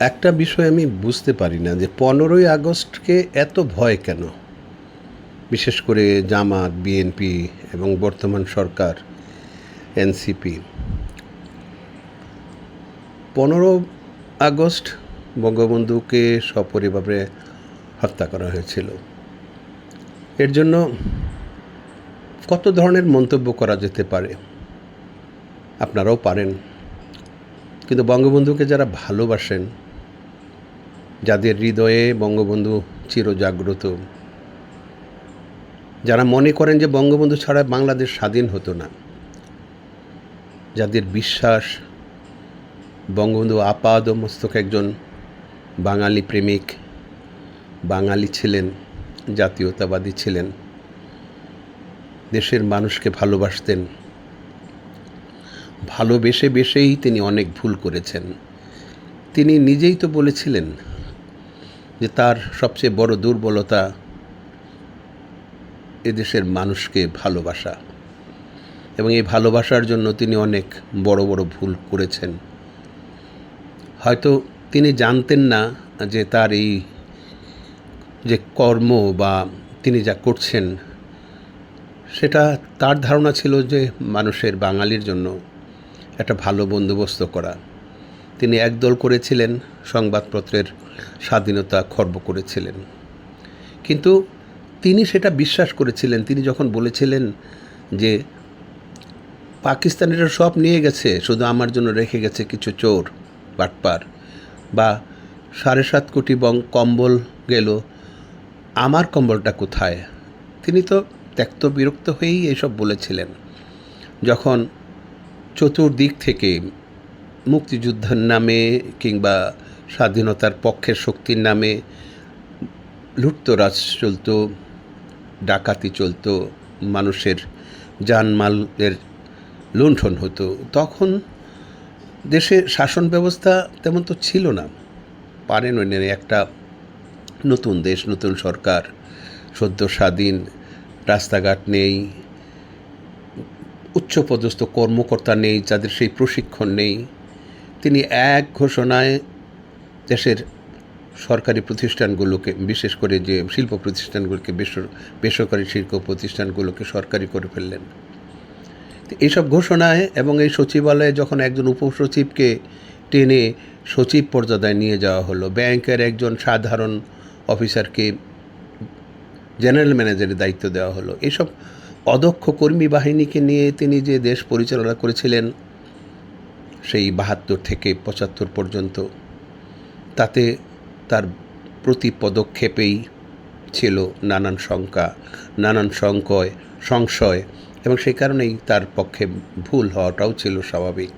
একটা বিষয় আমি বুঝতে পারি না যে পনেরোই আগস্টকে এত ভয় কেন? বিশেষ করে জামাত, বিএনপি এবং বর্তমান সরকার, এনসিপি। পনেরো আগস্ট বঙ্গবন্ধুকে সপরিবারে হত্যা করা হয়েছিল। এর জন্য কত ধরনের মন্তব্য করা যেতে পারে? আপনারাও পারেন। কিন্তু বঙ্গবন্ধুকে যারা ভালোবাসেন যাদের হৃদয়ে বঙ্গবন্ধু চিরজাগ্রত। যারা মনে করেন যে বঙ্গবন্ধু ছাড়া বাংলাদেশ স্বাধীন হতো না, যাদের বিশ্বাস, বঙ্গবন্ধু আপাদ মস্তক একজন বাঙালি প্রেমিক, বাঙালি ছিলেন, জাতীয়তাবাদী ছিলেন, দেশের মানুষকে ভালোবাসতেন, ভালোবেসে বেসেই তিনি অনেক ভুল করেছেন। তিনি নিজেই তো বলেছিলেন যে তার সবচেয়ে বড় দুর্বলতা এদেশের মানুষকে ভালোবাসা। এবং এই ভালোবাসার জন্য তিনি অনেক বড় বড় ভুল করেছেন। হয়তো তিনি জানতেন না যে তার এই যে কর্ম বা তিনি যা করছেন, সেটা তার ধারণা ছিল যে মানুষের বাঙালির জন্য একটা ভালো বন্দোবস্ত করা। তিনি একদল করেছিলেন, সংবাদপত্রের স্বাধীনতা খর্ব করেছিলেন। কিন্তু তিনি সেটা বিশ্বাস করেছিলেন। তিনি যখন বলেছিলেন যে পাকিস্তানিরা সব নিয়ে গেছে, শুধু আমার জন্য রেখে গেছে কিছু চোর, বাটপার, বা সাড়ে সাত কোটি বং কম্বল গেল, আমার কম্বলটা কোথায়? তিনি তো ত্যক্ত বিরক্ত হয়েই এসব বলেছিলেন। যখন চতুর্দিক থেকে মুক্তিযুদ্ধের নামে কিংবা স্বাধীনতার পক্ষের শক্তির নামে লুটতরাজ চলতো, ডাকাতি চলতো, মানুষের জানমালের লুণ্ঠন হতো। তখন দেশে শাসন ব্যবস্থা তেমন তো ছিল না। পারেন একটা নতুন দেশ, নতুন সরকার, সদ্য স্বাধীন, রাস্তাঘাট নেই, উচ্চপদস্থ কর্মকর্তা নেই, যাদের সেই প্রশিক্ষণ নেই। তিনি এক ঘোষণায় দেশের সরকারি প্রতিষ্ঠানগুলোকে, বিশেষ করে যে শিল্প প্রতিষ্ঠানগুলোকে বেসরকারি শিল্প প্রতিষ্ঠানগুলোকে সরকারি করে ফেললেন। এইসব ঘোষণায় এবং এই সচিবালয়ে যখন একজন উপসচিবকে টেনে সচিব পর্যাদায় নিয়ে যাওয়া হলো, ব্যাংকের একজন সাধারণ অফিসারকে জেনারেল ম্যানেজারের দায়িত্ব দেওয়া হলো এইসব অদক্ষ কর্মী বাহিনীকে নিয়ে তিনি যে দেশ পরিচালনা করেছিলেন সেই বাহাত্তর থেকে পঁচাত্তর পর্যন্ত। তাতে তার প্রতি পদক্ষেপেই ছিল নানান শঙ্কা, নানান সংকয়, সংশয় এবং সেই কারণেই তার পক্ষে ভুল হওয়াটাও ছিল স্বাভাবিক।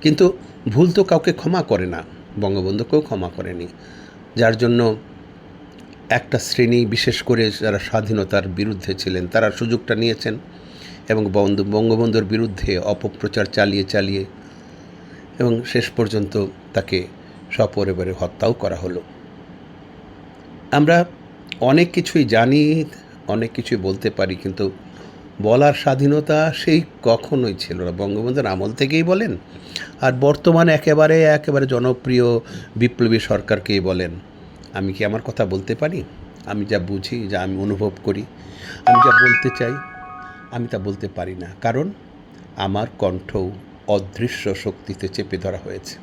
কিন্তু ভুল তো কাউকে ক্ষমা করে না, বঙ্গবন্ধুকেও ক্ষমা করেনি। যার জন্য একটা শ্রেণি বিশেষ করে যারা স্বাধীনতার বিরুদ্ধে ছিলেন, তারা সুযোগটা নিয়েছেন এবং বন্ধু, বঙ্গবন্ধুর বিরুদ্ধে অপপ্রচার চালিয়ে চালিয়ে এবং শেষ পর্যন্ত তাকে সপরিবারে হত্যাও করা হলো। আমরা অনেক কিছুই জানি, অনেক কিছুই বলতে পারি, কিন্তু বলার স্বাধীনতা সেই কখনোই ছিল না। বঙ্গবন্ধুর আমল থেকেই বলেন, আর বর্তমান একেবারে একেবারে জনপ্রিয় বিপ্লবী সরকারকেই বলেন, আমি কি আমার কথা বলতে পারি? আমি যা বুঝি, যা আমি অনুভব করি, আমি যা বলতে চাই, আমি তা বলতে পারি না। কারণ আমার কণ্ঠ অদৃশ্য শক্তিতে চেপে ধরা হয়েছে।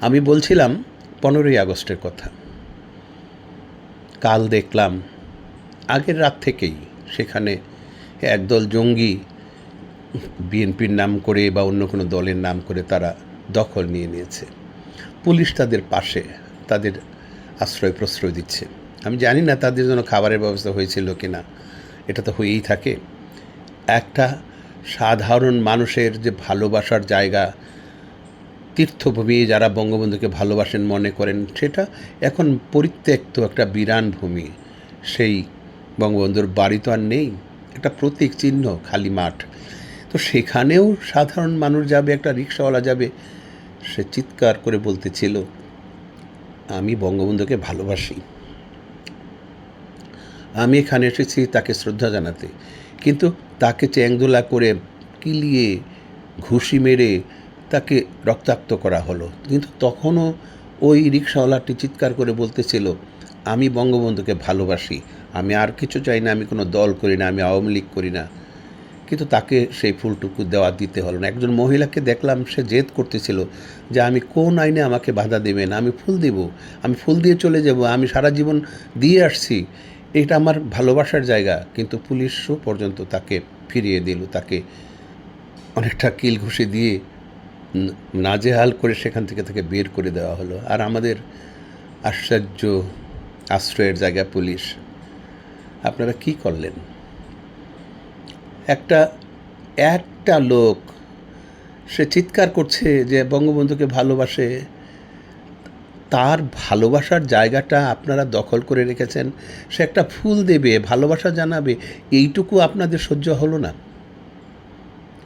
আমি বলছিলাম, পনেরোই আগস্টের কথা। কাল দেখলাম, আগের রাত থেকেই সেখানে একদল জঙ্গি বিএনপির নাম করে বা অন্য কোনো দলের নাম করে তারা দখল নিয়ে নিয়েছে। পুলিশ তাদের পাশে, তাদের আশ্রয় প্রশ্রয় দিচ্ছে। আমি জানি না তাদের জন্য খাবারের ব্যবস্থা হয়েছিল কি না এটা তো হয়েই থাকে। একটা সাধারণ মানুষের যে ভালোবাসার জায়গা, তীর্থভূমি যারা বঙ্গবন্ধুকে ভালোবাসেন মনে করেন, সেটা এখন পরিত্যক্ত একটা বিরান ভূমি। সেই বঙ্গবন্ধুর বাড়ি তো আর নেই, একটা প্রতীক চিহ্ন খালি মাঠ। তো সেখানেও সাধারণ মানুষ যাবে, একটা রিক্সাওয়ালা যাবে, সে চিৎকার করে বলতেছিল, আমি বঙ্গবন্ধুকে ভালোবাসি। আমি এখানে এসেছি তাকে শ্রদ্ধা জানাতে। কিন্তু তাকে চ্যাংদোলা করে কিলিয়ে, ঘুষি মেরে তাকে রক্তাক্ত করা হলো। কিন্তু তখনও ওই রিক্সাওয়ালাটি চিৎকার করে বলতেছিল, আমি বঙ্গবন্ধুকে ভালোবাসি, আমি আর কিছু চাই না, আমি কোনো দল করি না, আমি আওয়ামী লীগ করি না। কিন্তু তাকে সেই ফুলটুকু দেওয়া দিতে হলো না। একজন মহিলাকে দেখলাম সে জেদ করতেছিল যে, আমি কোন আইনে আমাকে বাধা দেবেন? আমি ফুল দেব, আমি ফুল দিয়ে চলে যাব, আমি সারা জীবন দিয়ে আসছি। এটা আমার ভালোবাসার জায়গা, কিন্তু পুলিশও পর্যন্ত তাকে ফিরিয়ে দিল, তাকে অনেকটা কিল ঘুষি দিয়ে নাজেহাল করে সেখান থেকে তাকে বের করে দেওয়া হলো। আর আমাদের আশ্চর্য আশ্রয়ের জায়গা পুলিশ। আপনারা কি করলেন? একটা একটা লোক, সে চিৎকার করছে যে বঙ্গবন্ধুকে ভালোবাসে তার ভালোবাসার জায়গাটা আপনারা দখল করে রেখেছেন, সে একটা ফুল দেবে, ভালোবাসা জানাবে, এইটুকু আপনাদের সহ্য হলো না।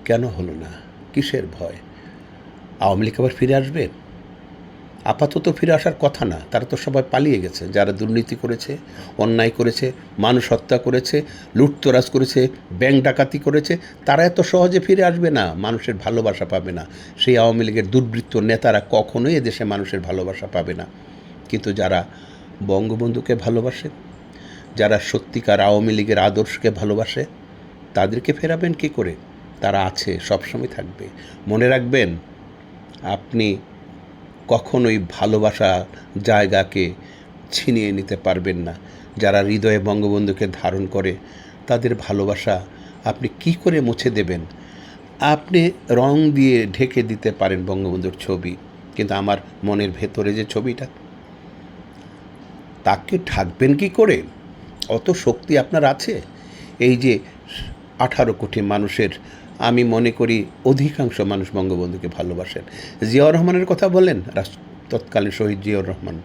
কেন হলো না? কিসের ভয়? আওয়ামী লীগ আবার ফিরে আসবে? আপাতত ফিরে আসার কথা না। তারা তো সবাই পালিয়ে গেছে। যারা দুর্নীতি করেছে, অন্যায় করেছে, মানুষ হত্যা করেছে, লুটতরাজ করেছে, ব্যাংক ডাকাতি করেছে, তারা এত সহজে ফিরে আসবে না। মানুষের ভালোবাসা পাবে না। সেই আওয়ামী লীগের দুর্বৃত্ত নেতারা কখনোই এদেশে মানুষের ভালোবাসা পাবে না। কিন্তু যারা বঙ্গবন্ধুকে ভালোবাসে, যারা সত্যিকার আওয়ামী লীগের আদর্শকে ভালোবাসে, তাদেরকে ফেরাবেন কি করে? তারা আছে, সবসময় থাকবে। মনে রাখবেন, আপনি কখনোই ভালোবাসা জায়গাকে ছিনিয়ে নিতে পারবেন না। যারা হৃদয়ে বঙ্গবন্ধুকে ধারণ করে, তাদের ভালোবাসা আপনি কি করে মুছে দেবেন? আপনি রং দিয়ে ঢেকে দিতে পারেন বঙ্গবন্ধুর ছবি, কিন্তু আমার মনের ভেতরে যে ছবিটা, তাকে ঢাকবেন কি করে? অত শক্তি আপনার আছে? এই যে আঠারো কোটি মানুষের আমি মনে করি অধিকাংশ মানুষ বঙ্গবন্ধুকে ভালোবাসেন। জিয়াউর রহমানের কথা বলেন তৎকালীন শহীদ জিয়াউর রহমান।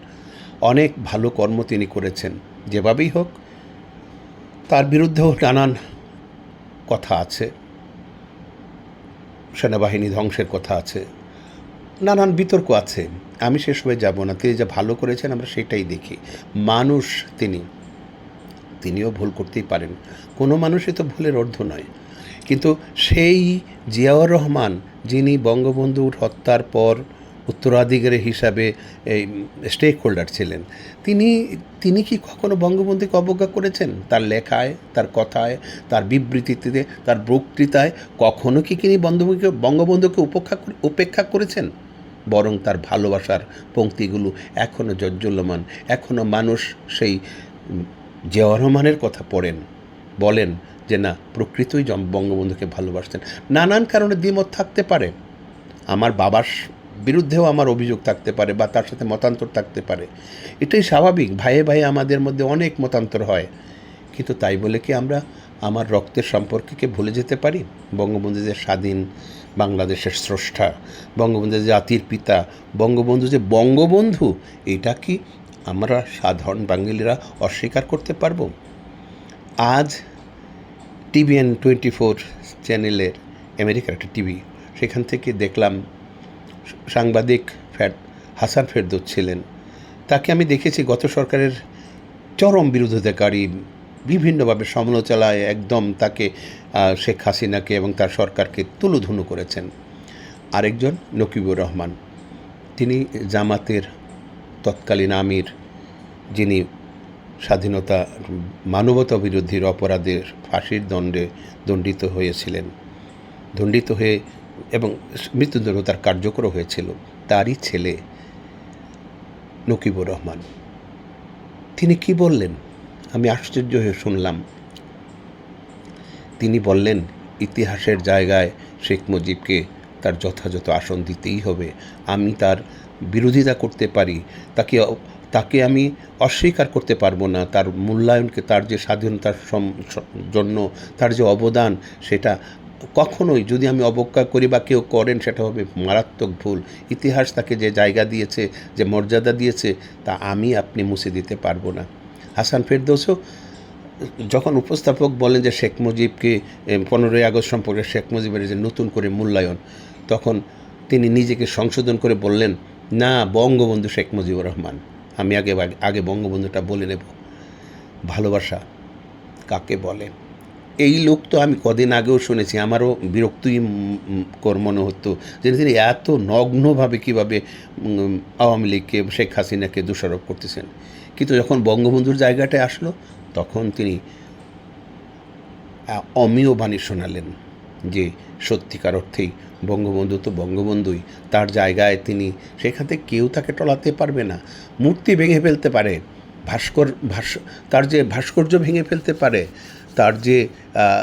অনেক ভালো কর্ম তিনি করেছেন, যেভাবেই হোক, তার বিরুদ্ধেও নানান কথা আছে, সেনাবাহিনী ধ্বংসের কথা আছে, নানান বিতর্ক আছে। আমি সেসবে যাব না, তিনি যা ভালো করেছেন আমরা সেটাই দেখি। মানুষ তিনি, তিনিও ভুল করতেই পারেন। কোনো মানুষই তো ভুলের অর্ধ নয়। কিন্তু সেই জিয়াউর রহমান, যিনি বঙ্গবন্ধুর হত্যার পর উত্তরাধিকারী হিসাবে এই স্টেক হোল্ডার ছিলেন, তিনি তিনি কি কখনো বঙ্গবন্ধুকে অবজ্ঞা করেছেন? তার লেখায়, তার কথায়, তার বিবৃতিতে, তার বক্তৃতায় কখনো কি তিনি বঙ্গবন্ধুকে বঙ্গবন্ধুকে উপেক্ষা উপেক্ষা করেছেন? বরং তার ভালোবাসার পংক্তিগুলো এখনও জজ্জল্যমান এখনও মানুষ সেই জিয়াউর রহমানের কথা পড়েন। বলেন যে না, প্রকৃতই বঙ্গবন্ধুকে ভালোবাসতেন। নানান কারণে দ্বিমত থাকতে পারে। আমার বাবার বিরুদ্ধেও আমার অভিযোগ থাকতে পারে বা তার সাথে মতান্তর থাকতে পারে। এটাই স্বাভাবিক, ভাইয়ে ভাইয়ে আমাদের মধ্যে অনেক মতান্তর হয়। কিন্তু তাই বলে কি আমরা আমার রক্তের সম্পর্ককে ভুলে যেতে পারি? বঙ্গবন্ধু যে স্বাধীন বাংলাদেশের স্রষ্টা, বঙ্গবন্ধু যে জাতির পিতা, বঙ্গবন্ধু যে বঙ্গবন্ধু, এটা কি আমরা সাধারণ বাঙালিরা অস্বীকার করতে পারব? আজ টিভিএন টোয়েন্টি ফোর চ্যানেলের আমেরিকার একটা টিভি, সেখান থেকে দেখলাম সাংবাদিক ফ্যাট হাসান ফেরদৌস ছিলেন। তাকে আমি দেখেছি গত সরকারের চরম বিরোধিতাকারী, বিভিন্নভাবে সমালোচনায় একদম তাকে শেখ হাসিনাকে এবং তার সরকারকে তুলোধুনো করেছেন। আরেকজন নকিবুর রহমান, তিনি জামাতের তৎকালীন আমির, যিনি স্বাধীনতা মানবতা বিরোধীর অপরাধের ফাঁসির দণ্ডে দণ্ডিত হয়েছিলেন। দণ্ডিত হয়ে এবং মৃত্যুদণ্ড তার কার্যকর হয়েছিল তারই ছেলে নকিবুর রহমান। তিনি কি বললেন? আমি আশ্চর্য হয়ে শুনলাম। তিনি বললেন, ইতিহাসের জায়গায় শেখ মুজিবকে তার যথাযথ আসন দিতেই হবে। আমি তার বিরোধিতা করতে পারি, তাকে তাকে আমি অস্বীকার করতে পারব না। তার মূল্যায়নকে, তার যে স্বাধীনতার জন্য, তার যে অবদান, সেটা কখনোই যদি আমি অবজ্ঞা করি বা কেউ করেন, সেটা হবে মারাত্মক ভুল। ইতিহাস তাকে যে জায়গা দিয়েছে, যে মর্যাদা দিয়েছে, তা আমি আপনি মুছে দিতে পারব না। হাসান ফেরদৌসও যখন উপস্থাপক বলেন যে শেখ মুজিবকে পনেরোই আগস্ট সম্পর্কে শেখ মুজিবের যে নতুন করে মূল্যায়ন, তখন তিনি নিজেকে সংশোধন করে বললেন না, বঙ্গবন্ধু শেখ মুজিবুর রহমান। আমি আগে আগে বঙ্গবন্ধুটা বলে নেব। ভালোবাসা কাকে বলে? এই লোক তো আমি কদিন আগেও শুনেছি, আমারও বিরক্তই কর মনে হতো যে তিনি এত নগ্নভাবে কীভাবে আওয়ামী লীগকে, শেখ হাসিনাকে দোষারোপ করতেছেন। কিন্তু যখন বঙ্গবন্ধুর জায়গাটায় আসলো, তখন তিনি অমীয় বাণী শোনালেন যে সত্যিকার অর্থেই বঙ্গবন্ধু তো বঙ্গবন্ধুই। তার জায়গায় তিনি, সেখানে কেউ তাকে টলাতে পারবে না। মূর্তি ভেঙে ফেলতে পারে। ভাস্কর, ভাস, তার যে ভাস্কর্য ভেঙে ফেলতে পারে, তার যে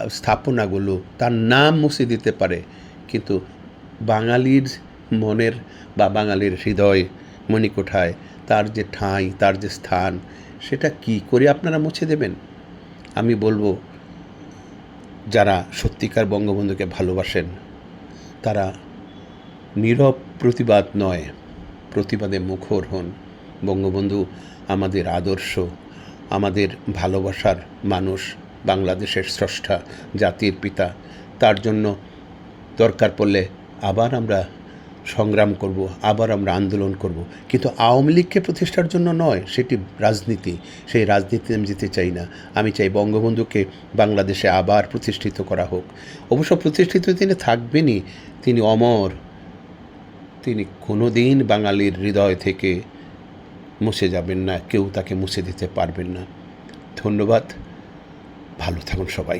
স্থাপনাগুলো, তার নাম মুছে দিতে পারে। কিন্তু বাঙালির মনের বা বাঙালির হৃদয় মণিকোঠায়, তার যে ঠাঁই, তার যে স্থান, সেটা কি করে আপনারা মুছে দেবেন? আমি বলব, যারা সত্যিকার বঙ্গবন্ধুকে ভালোবাসেন তারা নীরব প্রতিবাদ নয়, প্রতিবাদে মুখর হন। বঙ্গবন্ধু আমাদের আদর্শ, আমাদের ভালোবাসার মানুষ, বাংলাদেশের স্রষ্টা, জাতির পিতা। তার জন্য দরকার পড়লে আবার আমরা সংগ্রাম করব, আবার আমরা আন্দোলন করব। কিন্তু আওয়ামী লীগকে প্রতিষ্ঠার জন্য নয়, সেটি রাজনীতি। সেই রাজনীতিতে আমি যেতে চাই না। আমি চাই বঙ্গবন্ধুকে বাংলাদেশে আবার প্রতিষ্ঠিত করা হোক। অবশ্য প্রতিষ্ঠিত তিনি থাকবেনই। তিনি অমর। তিনি কোনো দিন বাঙালির হৃদয় থেকে মুছে যাবেন না। কেউ তাকে মুছে দিতে পারবেন না। ধন্যবাদ। ভালো থাকুন সবাই।